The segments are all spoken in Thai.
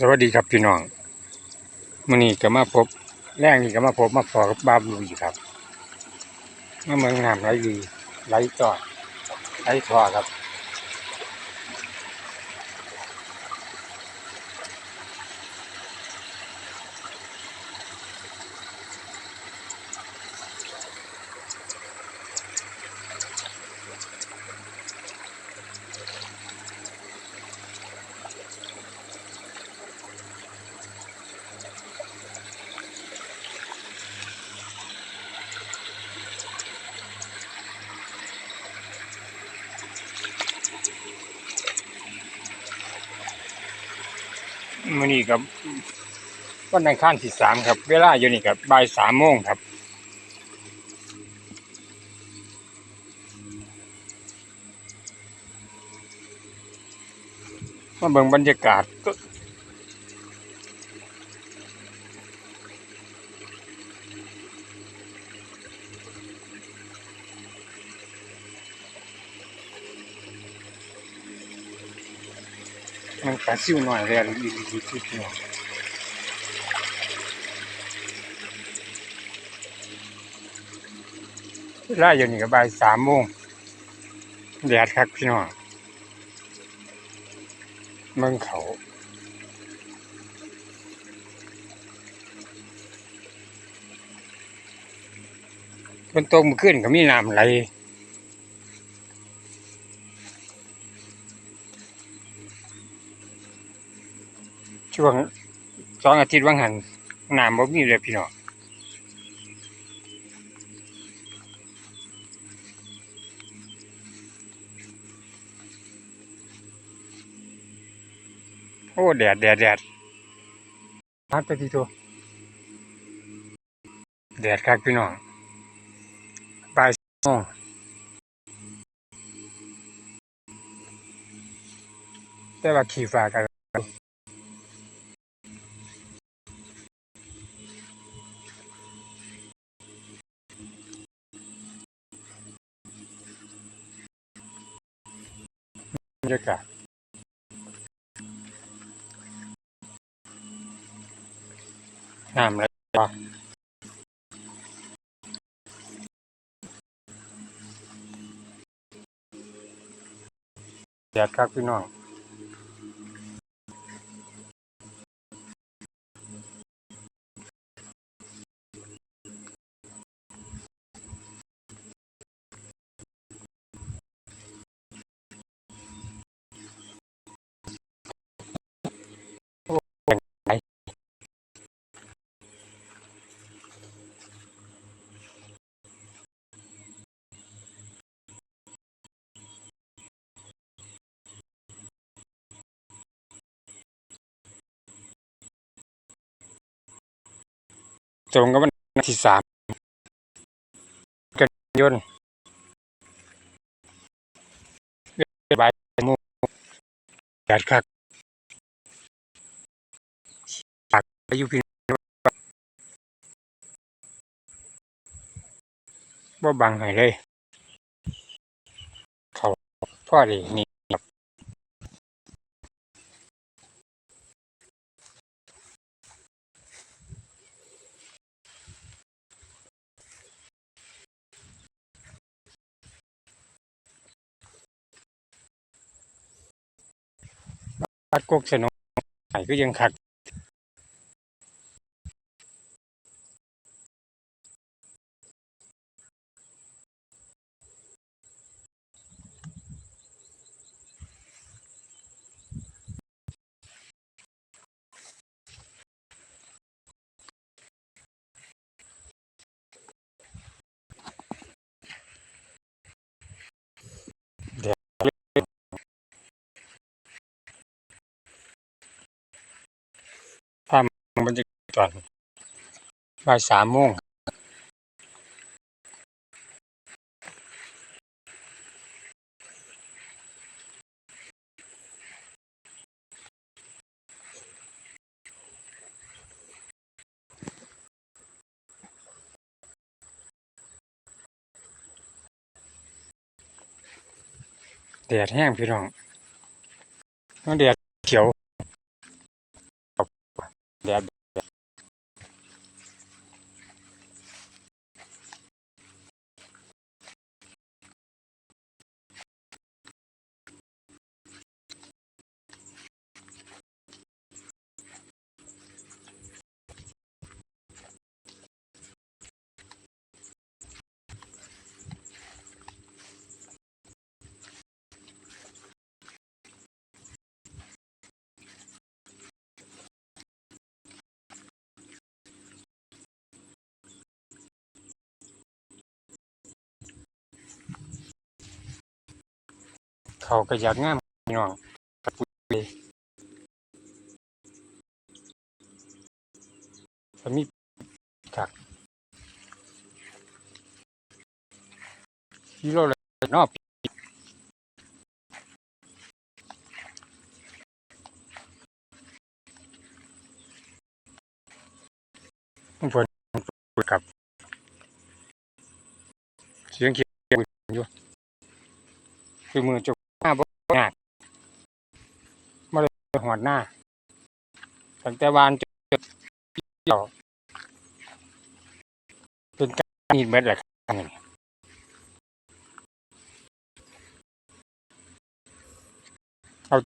สวัสดีครับพี่น้องมื่อนี้ก็มาพบแรงนี่ก็มาพบมาพอกับบาบลุยครับมาเมืองน้ำไหลดีไหลจอดไหลทอครับ มื่อนี้กับวันอังคารที่สามครับ เวลาอยู่นี่กับบ่ายสามโมงครับมาเบิ่งบรรยากาศ มันปลาซิวหน่อยเลยอีกทีทีเดียวเวลาอยู่นี่ก็บ่ายสามโมงแดดครับพี่น้องเมืองเขาฝนตกมื่อคืนก็มีน้ำไหล ช่วงสองอาทิตย์ว่างหันน้ำบ่มีเลยพี่น้องโอ้แดดแดดแดดพัดไปที่ตัวแดดครับพี่น้องบ่ายโมงแต่ว่าขี่ฟ้ากัน รรยากาศน้ำแล้วแดดครับพี่น้อง ตรงกับวันที่สามกันยนบ่ายโมงแดดครับปากอายุพี่น้องบ่บังให้เลย เขาพ่อดีนี่ คัดกกสนองไห้ก็ยังคัก บรรยากาศตอนบ่ายสามโมงแดดแห้งพี่น้องแดดเขียวแดด เขาก็อยากงามพี่น้องกับปุ๋ยก็มีครับกิโลละเนอกผลครับเสียงเขียวอยู่คือมือจก หน้าบ่ยากมาเลยหอดหน้าตั้งแต่วานจนเกี่ยวเป็นการนีดเม็ดแหละครับเอา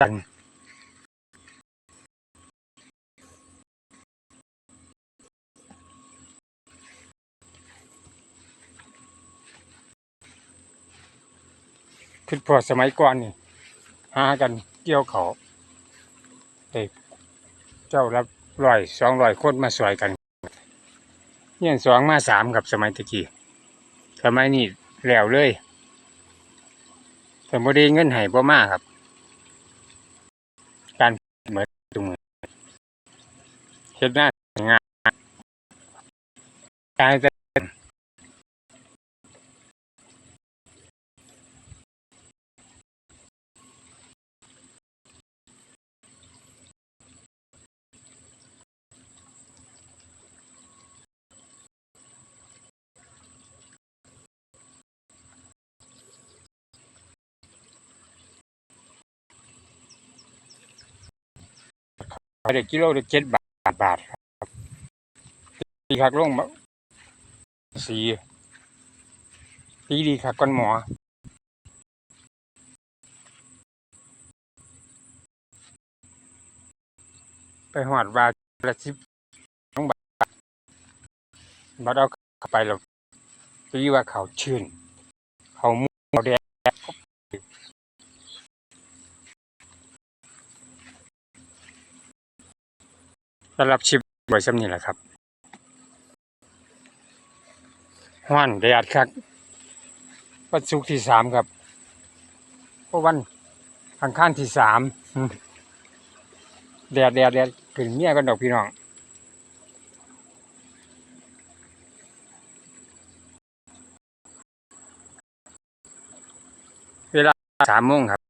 จัง คือพอสมัยก่อนนี่หากันเกี่ยวเขาแต่เจ้ารับร้อยสองร้อยคนมาสวยกันเนี่ยสองมาสามกับสมัยตะกี้สมัยนี้แล้วเลยแต่บด้เงินให้บ่มากครับ การเหมือนตรงมือเฮ็ดหน้างานการจะ ขายได้กิโลละเจ็ดบาทบาทครับปีคักลงมาสีปีดีคักก้อนหมอไปหอดว่าละสิบสองบาทบัดเอาเข้าไปแล้วปีว่าเขาชื่น เขาหมูเขาแดง สำหรับชิปไว้สำนี่แหละครับห้อนแดดครับวันศุกร์ที่สามครับเพราะวันอังคารที่สามแดดแดดแดดถึงเมี่ยกันดอกพี่น้องเวลาสามโมงครับ